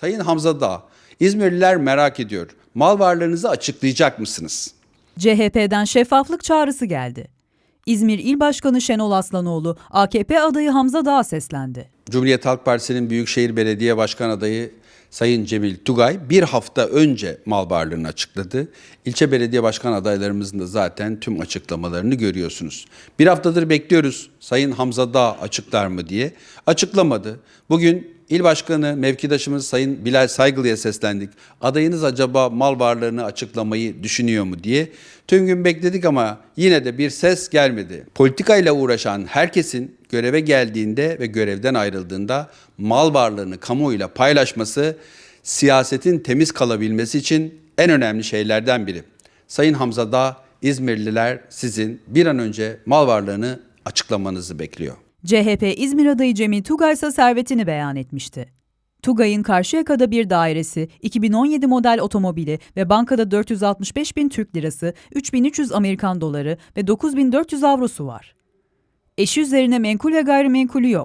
Sayın Hamza Dağ, İzmirliler merak ediyor. Mal varlığınızı açıklayacak mısınız? CHP'den şeffaflık çağrısı geldi. İzmir İl Başkanı Şenol Aslanoğlu, AKP adayı Hamza Dağ'a seslendi. Cumhuriyet Halk Partisi'nin Büyükşehir Belediye Başkan adayı Sayın Cemil Tugay bir hafta önce mal varlığını açıkladı. İlçe belediye başkan adaylarımızın da zaten tüm açıklamalarını görüyorsunuz. Bir haftadır bekliyoruz Sayın Hamza Dağ açıklar mı diye. Açıklamadı. Bugün İl Başkanı mevkidaşımız Sayın Bilal Saygılı'ya seslendik. Adayınız acaba mal varlığını açıklamayı düşünüyor mu diye. Tüm gün bekledik ama yine de bir ses gelmedi. Politikayla uğraşan herkesin göreve geldiğinde ve görevden ayrıldığında mal varlığını kamuoyuyla paylaşması siyasetin temiz kalabilmesi için en önemli şeylerden biri. Sayın Hamza Dağ, İzmirliler sizin bir an önce mal varlığını açıklamanızı bekliyor. CHP İzmir adayı Cemil Tugay ise servetini beyan etmişti. Tugay'ın Karşıyaka'da bir dairesi, 2017 model otomobili ve bankada 465 bin Türk lirası, 3300 Amerikan doları ve 9400 avrosu var. Eşi üzerine menkul ve gayrimenkulü yok.